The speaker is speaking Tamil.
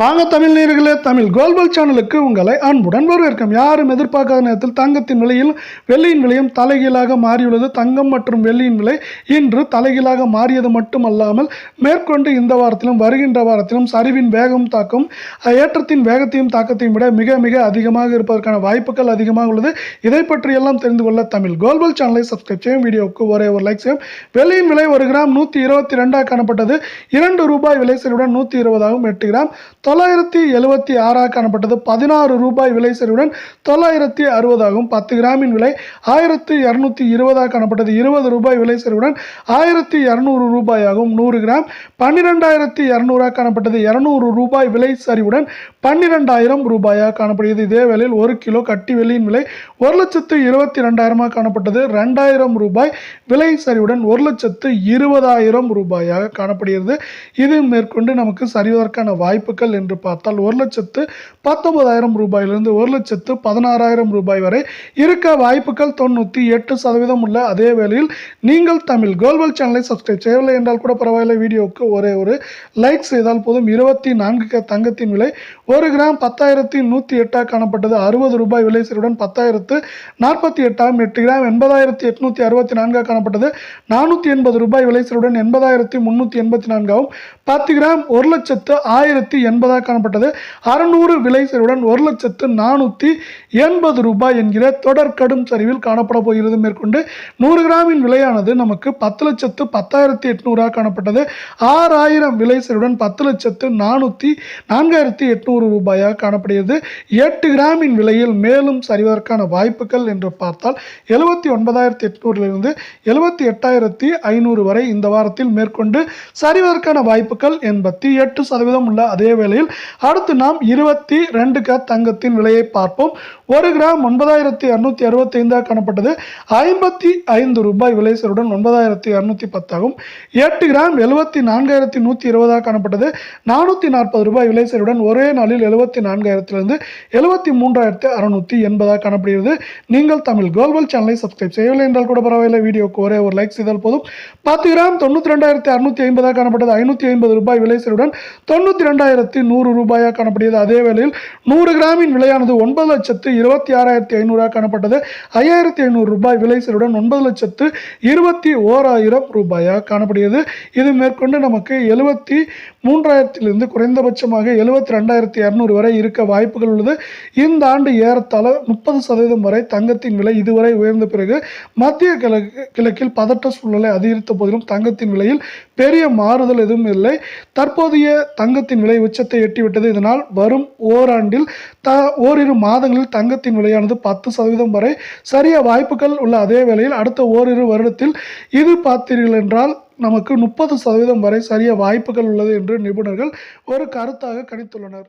வாங்க தமிழ் நேர்களே தமிழ் கோல்பல் சேனலுக்கு உங்களை அன்புடன் வரவேற்கும் யாரும் எதிர்பார்க்காத நேரத்தில் தங்கத்தின் விலையில் வெள்ளியின் விலையும் தலைகீழாக மாறியுள்ளது. தங்கம் மற்றும் வெள்ளியின் விலை இன்று தலைகீழாக மாறியது மட்டுமல்லாமல் மேற்கொண்டு இந்த வாரத்திலும் வருகின்ற வாரத்திலும் சரிவின் வேகம் தாக்கும் ஏற்றத்தின் வேகத்தையும் தாக்கத்தையும் விட மிக மிக அதிகமாக இருப்பதற்கான வாய்ப்புகள் அதிகமாக உள்ளது. இதை பற்றியெல்லாம் தெரிந்து கொள்ள தமிழ் கோல்பல் சேனலை சப்ஸ்கிரைப் செய்யும் வீடியோவுக்கு ஒரே ஒரு லைக் செய்யும். வெள்ளியின் விலை ஒரு கிராம் நூற்றி இருபத்தி ரெண்டாக காணப்பட்டது. இரண்டு ரூபாய் விலை சரிவுடன் நூற்றி இருபதாகவும் எட்டு கிராம் தொள்ளாயிரத்தி எழுபத்தி ஆறாக காணப்பட்டது. பதினாறு ரூபாய் விலை சரிவுடன் தொள்ளாயிரத்தி அறுபதாகவும் பத்து கிராமின் விலை ஆயிரத்தி இரநூத்தி இருபதாக காணப்பட்டது. இருபது ரூபாய் விலை சரிவுடன் ஆயிரத்தி இரநூறு ரூபாயாகவும் நூறு கிராம். பன்னிரெண்டாயிரத்தி இரநூறாக காணப்பட்டது. இரநூறு ரூபாய் விலை சரிவுடன் பன்னிரெண்டாயிரம் ரூபாயாக காணப்படுகிறது. இதே வேளையில் ஒரு கிலோ கட்டி வெள்ளியின் விலை ஒரு லட்சத்து இருபத்தி ரெண்டாயிரமாக காணப்பட்டது. ரெண்டாயிரம் ரூபாய் விலை சரிவுடன் ஒரு லட்சத்து இருபதாயிரம் ரூபாயாக காணப்படுகிறது. இது மேற்கொண்டு நமக்கு சரிவதற்கான வாய்ப்புகள் என்று பார்த்தால் ஒரு லட்சத்து பத்தொன்பதாயிரம் ரூபாயிலிருந்து ஒரு லட்சத்து பதினாறாயிரம் ரூபாய் வரை இருக்க வாய்ப்புகள் தொண்ணூற்றி எட்டு சதவீதம் உள்ள அதே வேளையில் நீங்கள் தமிழ் கோல்வல் சேனலை சப்ஸ்கிரைப் செய்யவில்லை என்றால் கூட பரவாயில்லை. வீடியோவுக்கு ஒரே ஒரு லைக் செய்தால் போதும். இருபத்தி நான்கு தங்கத்தின் விலை ஒரு கிராம் பத்தாயிரத்தி நூற்றி எட்டாக காணப்பட்டது. அறுபது ரூபாய் விலை சரிவுடன் பத்தாயிரத்து நாற்பத்தி எட்டாம் எட்டு கிராம் எண்பதாயிரத்தி எட்நூற்றி அறுபத்தி நான்காக காணப்பட்டது. நானூற்றி எண்பது ரூபாய் விலை சரிவுடன் எண்பதாயிரத்தி முந்நூற்றி எண்பத்தி நான்காகவும் பத்து கிராம் ஒரு லட்சத்து ஆயிரத்தி எண் என்பதாக காணப்பட்டது. அறுநூறு விலை சரிவுடன் ஒரு லட்சத்து நானூற்றி எண்பது ரூபாய் என்கிற தொடர் கடும் சரிவில் காணப்பட போகிறது. மேற்கொண்டு நூறு கிராமின் விலையானது நமக்கு பத்து லட்சத்து பத்தாயிரத்தி எட்நூறாக காணப்பட்டது. ஆறாயிரம் விலை சரிவுடன் பத்து லட்சத்து நானூற்றி நான்காயிரத்தி எட்நூறு ரூபாயாக காணப்படுகிறது. எட்டு கிராமின் விலையில் மேலும் சரிவதற்கான வாய்ப்புகள் என்று பார்த்தால் எழுபத்தி ஒன்பதாயிரத்தி எட்நூறிலிருந்து எழுபத்தி எட்டாயிரத்தி ஐநூறு வரை இந்த வாரத்தில் மேற்கொண்டு சரிவதற்கான வாய்ப்புகள் எண்பத்தி எட்டு சதவீதம் உள்ள அதே வேளையில் அடுத்து நாம் இருபத்தி ரெண்டு க தங்கத்தின் விலையை பார்ப்போம். ஒரு கிராம் ஒன்பதாயிரத்தி அறுநூத்தி அறுபத்தி ஐந்தாக காணப்பட்டது. ஐம்பத்தி ஐந்து ரூபாய் விலை சரிவுடன் ஒன்பதாயிரத்தி அறுநூத்தி பத்தாகும் எட்டு கிராம் எழுபத்தி நான்காயிரத்தி நூற்றி இருபதாக காணப்பட்டது. நானூற்றி நாற்பது ரூபாய் விலை சரிவுடன் ஒரே நாளில் எழுபத்தி நான்காயிரத்திலிருந்து எழுபத்தி மூன்றாயிரத்தி அறுநூற்றி எண்பதாக காணப்படுகிறது. நீங்கள் தமிழ் கோல்வல் சேனலை சப்ஸ்கிரைப் செய்யவில்லை என்றால் கூட பரவாயில்லை. வீடியோக்கு ஒரே ஒரு லைக் செய்தால் போதும். பத்து கிராம் தொண்ணூற்றி ரெண்டாயிரத்தி அறுநூற்றி ஐம்பதாக காணப்பட்டது. ஐநூற்றி ஐம்பது ரூபாய் விலை சரிவுடன் தொண்ணூற்றி ரெண்டாயிரத்தி நூறு ரூபாயாக காணப்படுகிறது. அதே வேளையில் நூறு கிராமின் விலையானது ஒன்பது லட்சத்து இருபத்தி ஆறாயிரத்தி ஐநூறாக காணப்பட்டது. ஐயாயிரத்தி ஐநூறு ரூபாய் விலை சரிவுடன் ஒன்பது லட்சத்து இருபத்தி ஓராயிரம் ரூபாயாக காணப்படுகிறது. இது மேற்கொண்டு நமக்கு எழுபத்தி மூன்றாயிரத்திலிருந்து குறைந்தபட்சமாக எழுபத்தி ரெண்டாயிரத்தி இரநூறு வரை இருக்க வாய்ப்புகள் உள்ளது. இந்த ஆண்டு ஏறத்தாழ முப்பது சதவீதம் வரை தங்கத்தின் விலை இதுவரை உயர்ந்த பிறகு மத்திய கிழக்கு கிழக்கில் பதட்ட சூழ்நிலை அதிகரித்த போதிலும் தங்கத்தின் விலையில் பெரிய மாறுதல் எதுவும் இல்லை. தற்போதைய தங்கத்தின் விலை உச்ச உச்சத்தை எட்டிவிட்டது. இதனால் வரும் ஓராண்டில் த ஓரிரு மாதங்களில் தங்கத்தின் விலையானது பத்து சதவீதம் வரை சரிய வாய்ப்புகள் உள்ள அதே வேளையில் அடுத்த ஓரிரு வருடத்தில் இது பார்த்தீர்கள் என்றால் நமக்கு முப்பது சதவீதம் வரை சரிய வாய்ப்புகள் உள்ளது என்று நிபுணர்கள் ஒரு கருத்தாக கணித்துள்ளனர்.